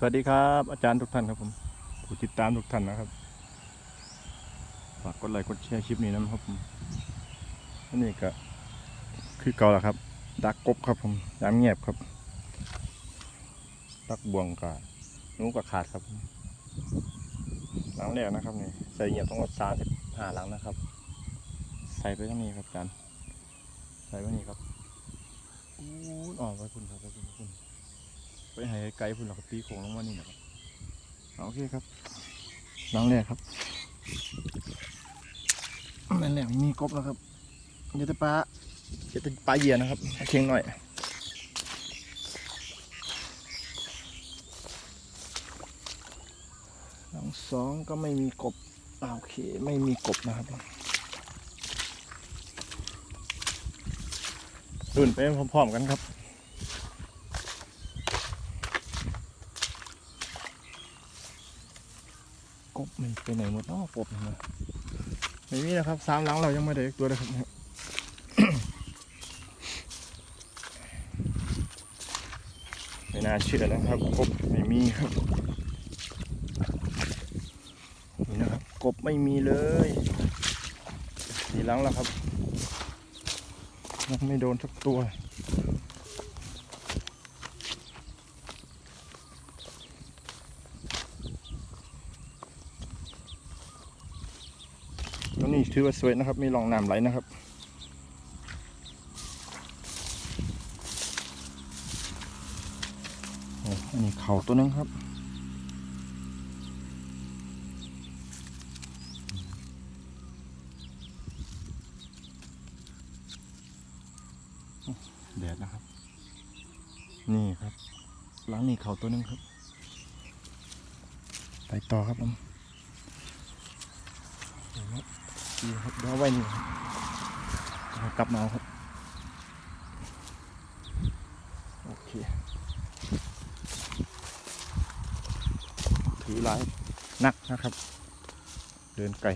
สวัสดีครับ อาจารย์ทุกท่านครับผมผู้ติดตามทุกท่านนะครับฝากกดไลค์กดแชร์คลิปนี้นะครับผมอันนี้ก็คือเก่าแล้วครับ ดักกบครับผมยามเงียบครับ ดักบวงกับนูกับขาดครับหลังแรกนะครับนี่ใส่เงียบทั้งหมดสามสิบห้าหลังนะครับ ใส่ไปทั้งนี้ครับอาจารย์ใส่ไว้นี่ครับอู้อ่อไปคุณครับไปคุณไปคุณ ไปให้ไกลพุ่นหรอกตีโค้งลงมานี่นะครับโอเคครับน้องแรกครับนั่นแหละมีกบแล้วครับเดี๋ยวจะปลาเดี๋ยวจะปลาเหยียนะครับเคียงหน่อยน้องสองก็ไม่มีกบโอเคไม่มีกบนะครับดุนไปพร้อมๆกันครับ กบมันไปไหนหมดเนาะกบมันะไม่มีนะครับสามหลังเรายังไม่ได้ตัวเลยครับไม่น่าเชื่อนะครับกบไม่มีครับนี่นะครับกบไม่มีเลยสี่หลังแล้วครับยังไม่โดนสักตัว ตรงนี้ ถือว่าสวยนะครับ มีรองน้ำไหลนะครับอันนี้เขาตัวนึงครับแดดนะครับ นี่ครับหลังนี้เขาตัวนึงครับ ไปต่อครับผมเดีครับเดี๋ยวเอาไว้นี่ครับกลับมาครับ โอเค ถือหลายนักนะครับ เดินไกล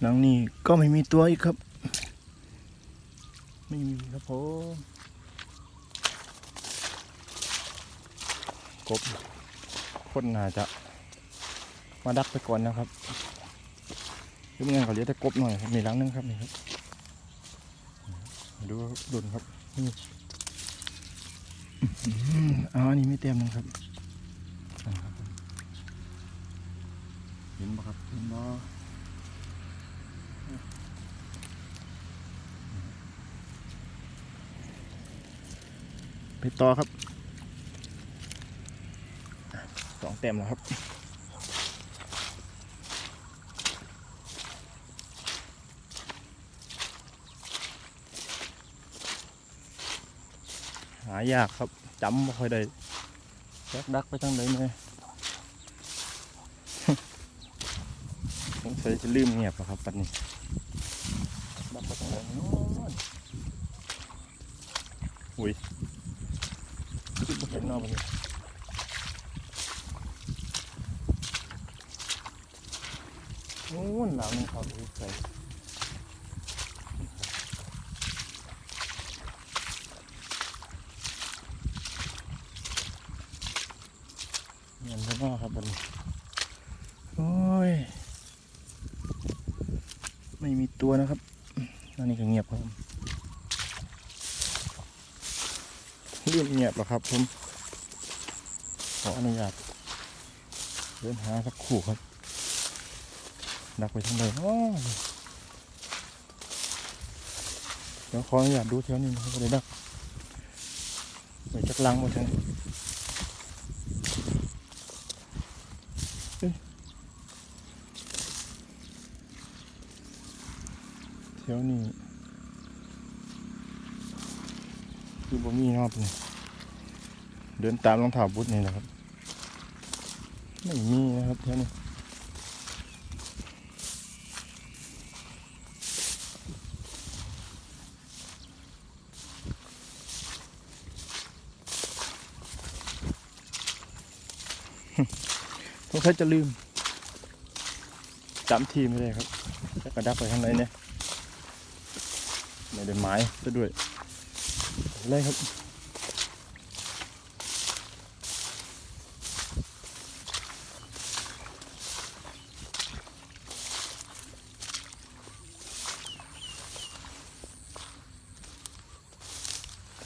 หลังนี้ก็ไม่มีตัวอีกครับ ผมกบคนน่าจะมาดักไปก่อนนะครับหรือไม่งั้นเขาเรียแต่กบหน่อยมีหลังนึงครับนี่ครับดูดุนครับนี่อื้อหืออ๋ออันนี่ไม่เต็มนึงครับนั่นครับเห็นบ่ครับเห็นบ่ ไปต่อครับสองเต็มแล้วครับหายากครับจำไม่ค่อยได้ดักดักไปทางไหนเนี่ยสงสัยจะลืมเงียบแล้วครับปัดนี้ดักไปทางไหนโน้นอุ้ย คิดว่าเห็นนอกนนี่โอ้หลังมันเขาดูใส่เงินไปนอกครับบัดนโอ้ย ไม่มีตัวนะครับอันนี้ก็เงียบครับผม เรื่องเงียบแล้วครับผมขออนุญาตเดินหาสักขู่ครับดักไปทางใดเนเดี๋ยวขออนุญาตดูแถวนี้นะครับก็เลยดักไปจักลังหมดทั้งเอ้ยแถวนี้ คือบ่มีเนอบนี่เดินตามรองเท้าบุตนี่นะครับ ไม่มีนะครับแค่นี้สงสัยจะลืมจำทีไม่ได้ครับจะกระดับไปข้างในเนี่ย ไม่ได้ไม้ซะด้วยเลยครับ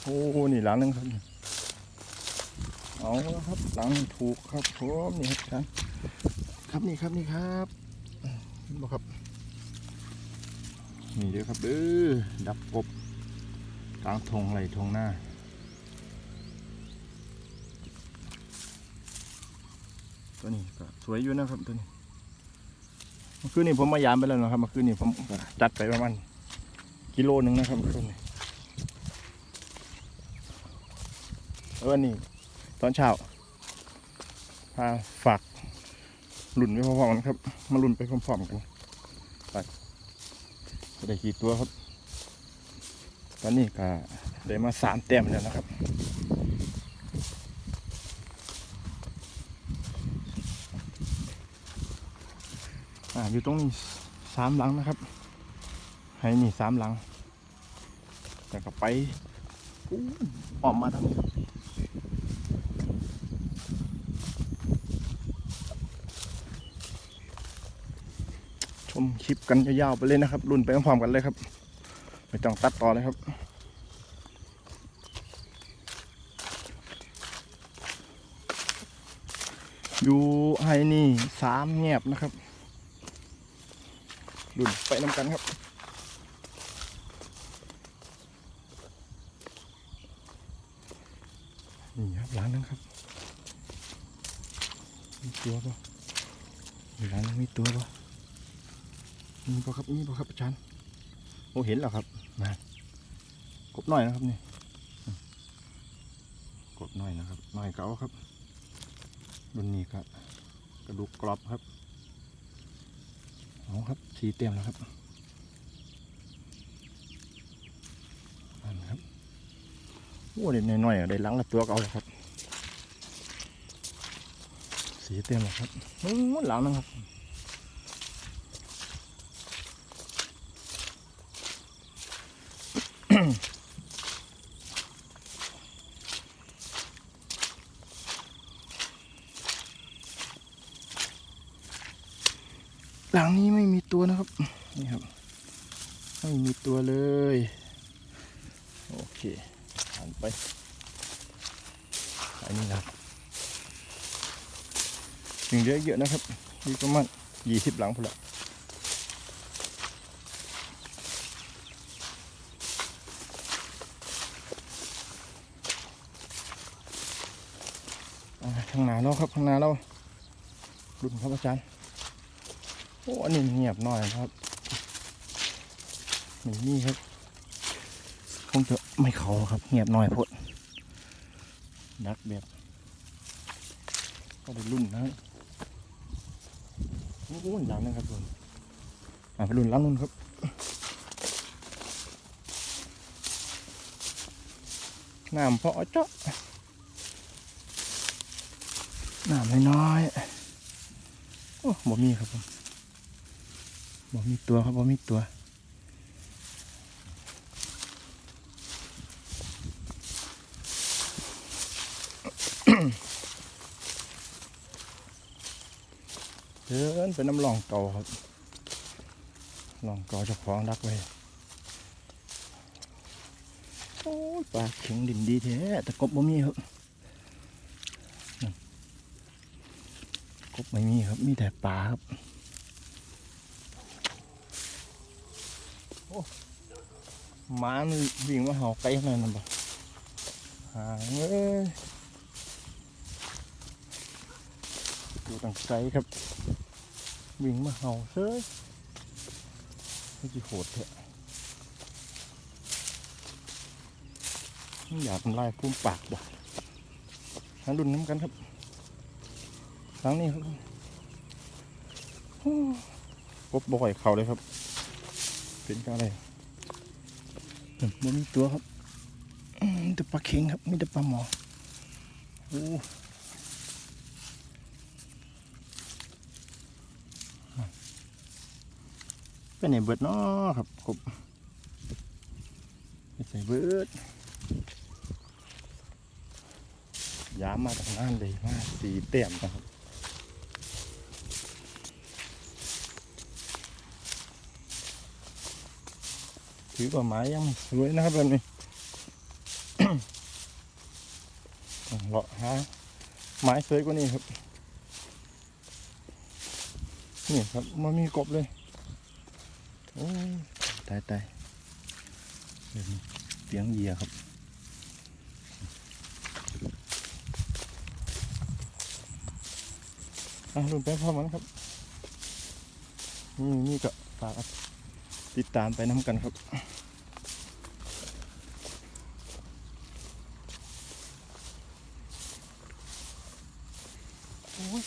โอ้นี่หลั งหนึงครับเอาละครับหลังถูกครับผมนี่ครับอาจารย์ครับนี่ครับนี่ครับเห็นบ่ครับนี่เด้อครับเด้อดับกบกลางทงไหลทงหน้าตัวนี้ก็สวยอยู่นะครับตัวนี้เมื่อคืนนี้ผมมายามไปแล้วนะครับเมื่อคืนนี้ผมจัดไปประมาณกิโลหนึ่งนะครับเมื่อคืน นี้เออนี่ตอนเช้าพาฝากหลุนไปพร้อมๆกันครับ มาหลุนไปพร้อมๆกันไปจะได้กี่ตัวครับ ตอนนี้ก็ได้มาสามแต้มแล้วนะครับอ่าอยู่ตรงนี้สามหลังนะครับ ให้นี่สามหลังแต่ก็ไปอ้ออกมาทางนี้ ชมค ลิปกันยาวๆไปเลยนะครับ รุ่นไปพร้อมกันเลยครับ ไม่ต้องตัดต่อเลยครับอยู่ไฮนี่สามเงียบนะครับรุ่นไปน้ำกันครับ นี่ครับร้านนั้นครับ มีตัวปะมีร้านนั้นมีตัวปะ มีปะครับมีปะครับอาจารย์โอ้เห็นแล้วครับมากบหน่อยนะครับนี่อืมกบหน่อยนะครับหน่อยเก่าครับรุ่นนี้ครับกระดูกกรอบครับเอาครับสีเต็มแล้วครับนั่นครับโอ้เด็ดน้อยๆอะได้หลังละตัวก็เอาเลยครับ สีเต็มแล้วครับโอ้หลังนะครับ หลังนี้ไม่มีตัวนะครับ นี่ครับ ไม่มีตัวเลย โอเคหันไป อันนี้ครับยังเหลือเยอะนะครับมีประมาณยี่สิบหลังพอละ ข้างหน้าเราครับข้างหน้าเรารุ่นครับอาจารย์โอ้อันนี้เงียบหน่อยครับนี่นี่ครับคงจะไม่เขาครับ เงียบหน่อยพดนักแบบก็ได้รุ่นนะโอ้โหหลังนะครับผมอ่าไปรุ่นหลังนุ่นครับน้ำเพาะเจาะ น้ำน้อยๆโอ้บ่มีครับผมบ่มีตัวครับบ่มีตัวเดินเป็นน้ำหลองเก่าครับหลองเก่าเจ้าของรักไว้โอ้ปลาเข็งดินดีแท้แต่กบบ่มีครับนั่นกบ ไม่มีครับ มีแต่ปลาครับหมามันวิ่งมาเห่าไกลขนาดนั้นบ่หางเอ้ยอยู่ต่างไกลครับ วิ่งมาเห่าเซ้ยนี่จีโหดเถอะอยากทำลายพุ่มปากบ่หาดุนน้ำกันครับ ครั้งนี้ครับโอ้กบบ่อยเข่าเลยครับ เป็นกอะไรมบ่มีตัวครับมีแต่ปลาเค็งครับมีแต่ปลาหมอโอ้เป็นไหนเบิดเนาะครับกบไปใส่เบิดย้ามมาจากนั่นเลยมาสีเต็มนะครับ ถือว่าไม้ยังสวยนะครับแบบนี้เลาะหาไม้สวยกว่านี้ครับ นี่ครับมันมีกบเลยโอ้ตายตายเตียวนี้เสียงเหยียครับอะรุ่นไปพอมันครับนี่นี่ก็ฝาก ติดตามไปน้ำกันครับ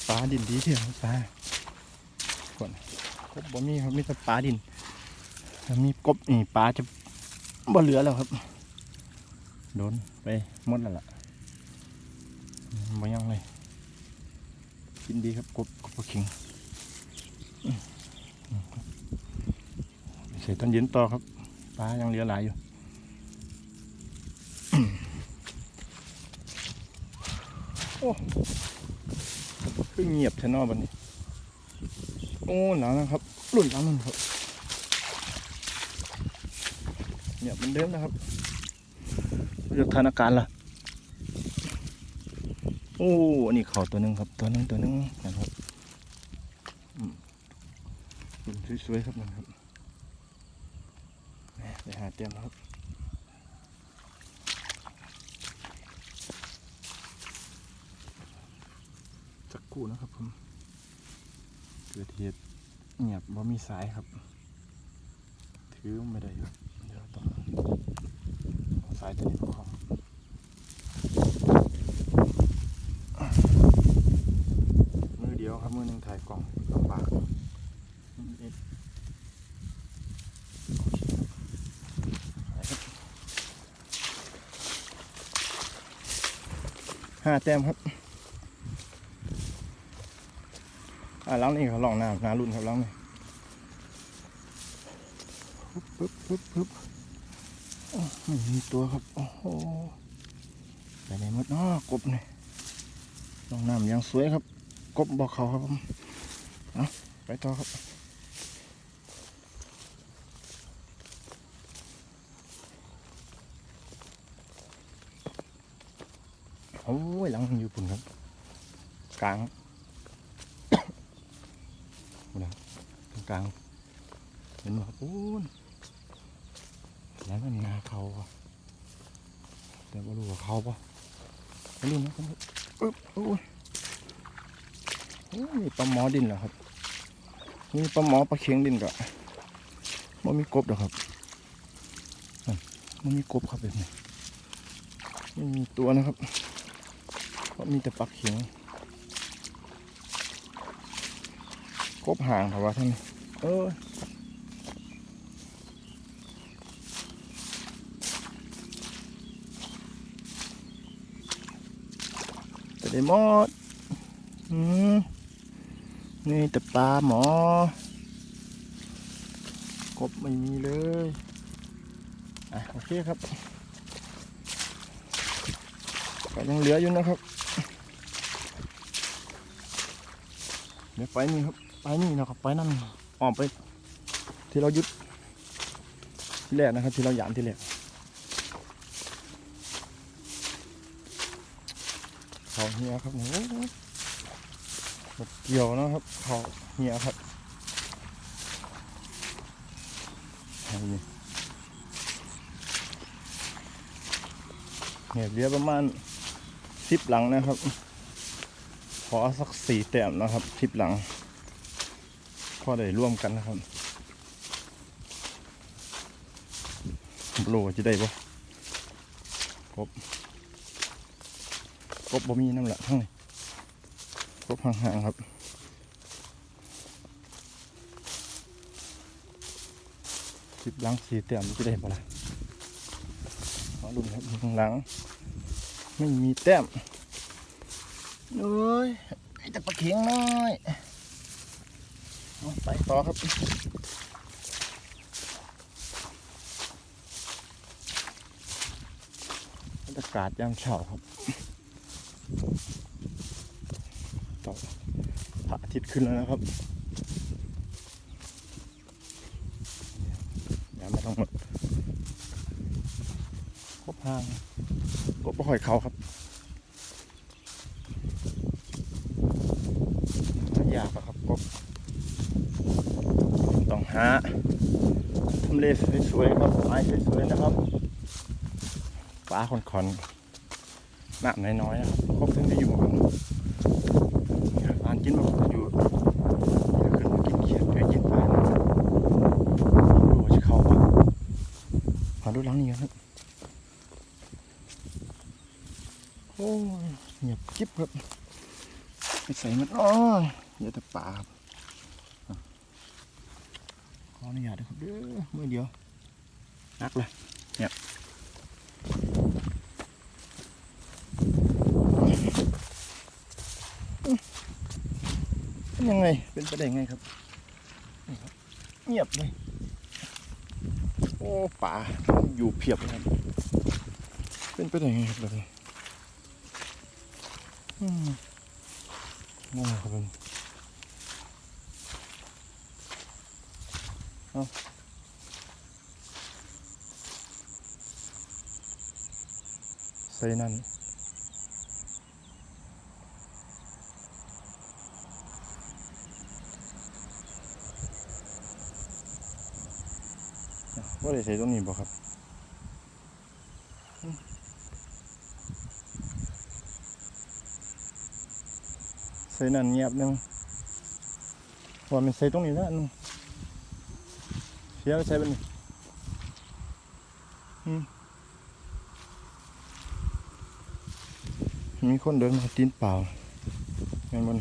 ปลาดินดีเที่ยวปลาก่อนกบบ่มีครับมีแต่ปลาดินถ้ามีกบนี่ปลาจะบ่เหลือแล้วครับ โดนไปหมดแล้วล่ะอืมบ่ยังเลยกินดีครับกบกบข็งอืมอืมครับ ใส่ตอนเย็นต่อครับปลายังเหลือหลายอยู่โอ้คือเงียบชะนอบันนี้โอ้หนาวนะครับรุ่นหลังนั่นครับเงียบมือนเดิมนะครับเลือกทานอาการล่ะโอ้อันนี้เขาตัวหนึ่งครับ ตัวหนึ่งตัวหนึ่งนะครับอืมสวยๆครับนั่นครับ แหม่ไปหาเตรียมครับสักครู่นะครับผมเกิดเหตุเงียบบ่มีสายครับ ถือไม่ได้อยู่เดี๋ยวต้องสายตัวนี้ประคองมือเดียวครับมือหนึ่งถ่ายกล่องลำบากเอ็ดโอเคไปครับ ห้าแต้มครับอ่าล้างนี่เขาลองน้ำนารุ่นครับล้างนี่ปึ๊บปึ๊บปึ๊บปึ๊บโอ้ไม่มีตัวครับ โอ้โหไปไหนหมดเนาะกบนี่ลองน้ำยังสวยครับ กบบอกเขาครับผมเอาไปต่อครับ โอ้ยหลังอยู่ปุ่นครับ กลางครับตรงกลางเห็นไหมครับปูนแล้วมันนาเขาปะแต่ไม่รู้ว่าเขาปะไม่รู้นะครับอึ๊บโอ้ยโอ้ยนี่ปลาหมอดินเหรอครับนี่ปลาหมอปลาเค็งดินก็มันมีกบเหรอครับนั่มันมีกบครับแบบนี้ไม่มีตัวนะครับ เพราะมีแต่ปลาเค็งกบห่างครับว่าท่านเออจะได้หมดอืมนี่แต่ปลาหมอกบไม่มีเลย อะ โอเคครับก็ยังเหลืออยู่นะครับ เดี๋ยวไปนี่ครับ ไปนี่นะครับไปนั่นอ้อกไป ที่เรายึดที่แรกนะครับ ที่เราหยามที่แรกเขาเหียครับโอ้โเกี่ยวนะครับเขาเหียครับเนี่เนี่ยเรียประมาณสิบหลังนะครับ ขอสักสี่แต้มนะครับสิบหลังพอได้ร่วมกันนะครับโลจะได้ปะกบกบบ่มีน้ำละทั้งนี้กบห่างๆครับสิบหลังสี่เต็มจะได้ปะล่ะขอรุ่นครับข้างหลังไม่มีแต้ม โอ้ยแต่ปลาเขียงน้อยไปต่อครับบรรยากาศยามเช้าครับต่อพระอาทิตย์ขึ้นแล้วนะครับยังไม่ต้องหมดกบหางกบก็หอยเขาครับ ม้สวยๆนะครับ ฟ้าคอนๆหน้ำน้อยๆนะครับครบถึงได้อยู่อ่านกินบอกจะอยู่จะขึ้นมากินเขียดไปกินปลานะครับดูว่าจะเข้าปะขอดูหลังนี้ครับโอ้ยเงียบกิ๊บครับไปใส่มันอ้อยอย่าแต่ป่าครับขออนุญาตด้วยครับเด้อมือเดียว นักเลยเป็นยังไงเป็นไปได้ยังไงครับ เงียบเลย โอ้ป่าอยู่เพียบเลยครับเป็นไปได้ยังไงครับแบบนี้อืมนั่นแหละครับเป็นเอา ใส่นั่นว่าได้ใส่ตรงนี้บ่ครับอืมใส่นั่นเงียบนึงว่ามันใส่ตรงนี้แล้วนึงเสียไปใส่ไปนี่อืม มีคนเดินมาตีนเปล่าเห็นบน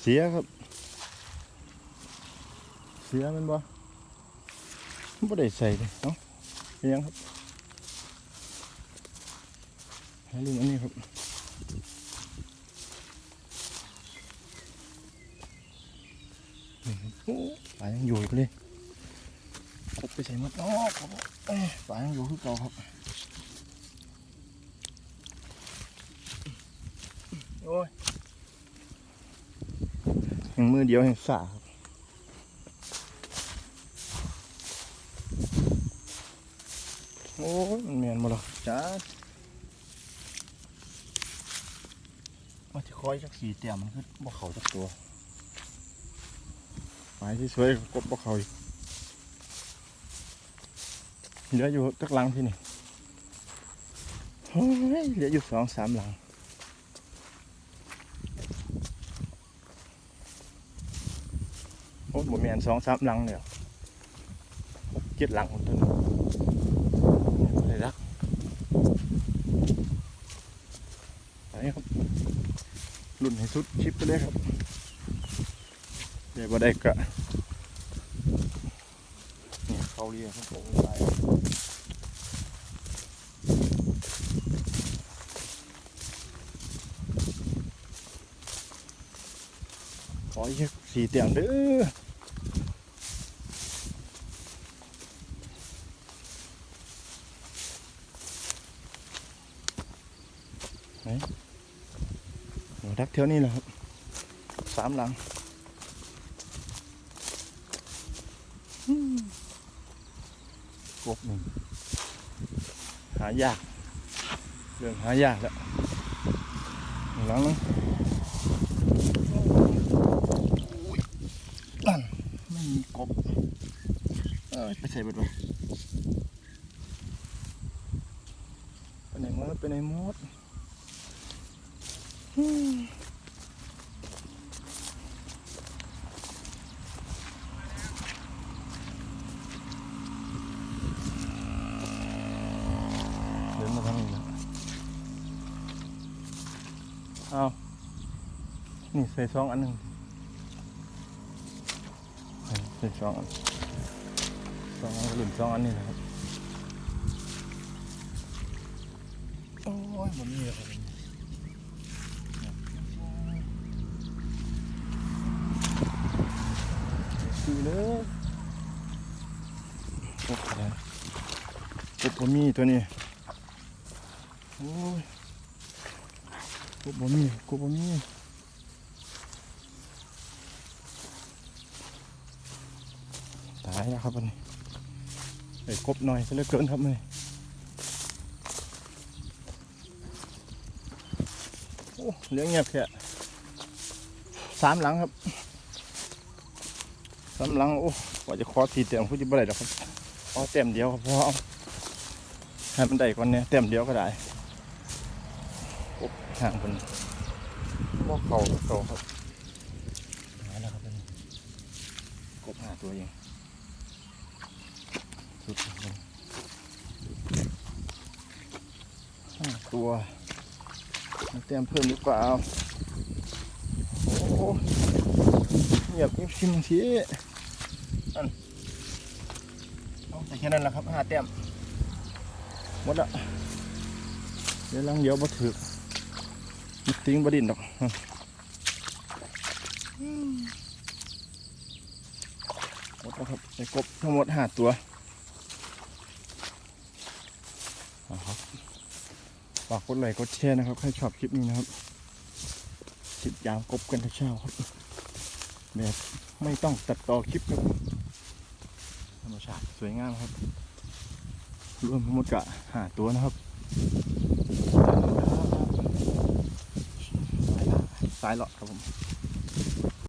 เสียครับ เสียมันบ่บ่ได้ใส่เลยเนาะเป็นยังครับห้ลืมอันนี้ครับนี่ครับโอ้ปลายังอยู่อีกเลย ไปใส่หมดนาะครับเอ้ยปลายังอยู่คือเก่าครับ โอ้ยยังมือเดียวยังสาครับโอ้ยมันแมนมาหรอจ้าว่าจะคอยจักสีเตี่ยมมันคือบ่เขาจักตัวหมายที่สวยกบบ่เขาอีก เหลืออยู่จักหลังที่นี่โอ้ยเหลืออยู่สองสามหลังโอ้ยบ่แมนสองสามหลังเลยหกเจ็ดหลังคนต้นเลยรักไปครับรุ่นให้สุดชิปไปเลยครับเดี๋ยวบ่ได้กะ นี่เขาเรียกครับผมไปขออีกสี่เตียงเด้อ หัวดักเท่านี้แหละครับ สามหลังอืม กบหนึ่งหายากเรื่องหายากแล้วหลังนึงอุ้ยนั่นไม่มีกบเอ้ยไปใส่เบิดไปไปไหนมดไปไหนมด นี่ใส่ซองอันหนึ่งใส่ซองซองหลุนซองอันนี้นะครับ โอ้ยมันมีอะไรดีเลยโอ้ยปุ๊บผมมีตัวนี้ โอ้ยปุ๊บผมมีปุ๊บผมมี ครับวันนี้ไอ้กบหน่อยซะเหลือเกินครับนี่โอ้เลี้ยงเงียบแค่สามหลังครับสามหลังโอ้กว่าจะขอทีเต็มพูดจะบ่ได้หรอกครับเอาเต็มเดียวครับพอเอาให้มันได้ก่อนเนี่ยเต็มเดียวก็ได้โอ้ห่างคนบ่เข่าเข่าครับหาแล้วครับเป็นกบหาตัวเองสุดครับผมห้า ตัวเต็มเพิ่มหรือเปล่าโอ้เงียบเงียบชิมทีอันเอาแต่แค่นั้นแหละครับห้าเต็มหมดละเดี๋ยวลังเดียวมาถือติ้งบดินดอกหมดแล้วครับไอ้กบทั้งหมดห้าตัวเอาครับ ฝากกดไลค์กดแชร์นะครับใครชอบคลิปนี้นะครับคลิปยาวกบกันทุกเช้าครับแบบไม่ต้องตัดต่อคลิปครับธรรมชาติสวยงามครับรวมมดกะหาตัวนะครับสายเลอดครับผม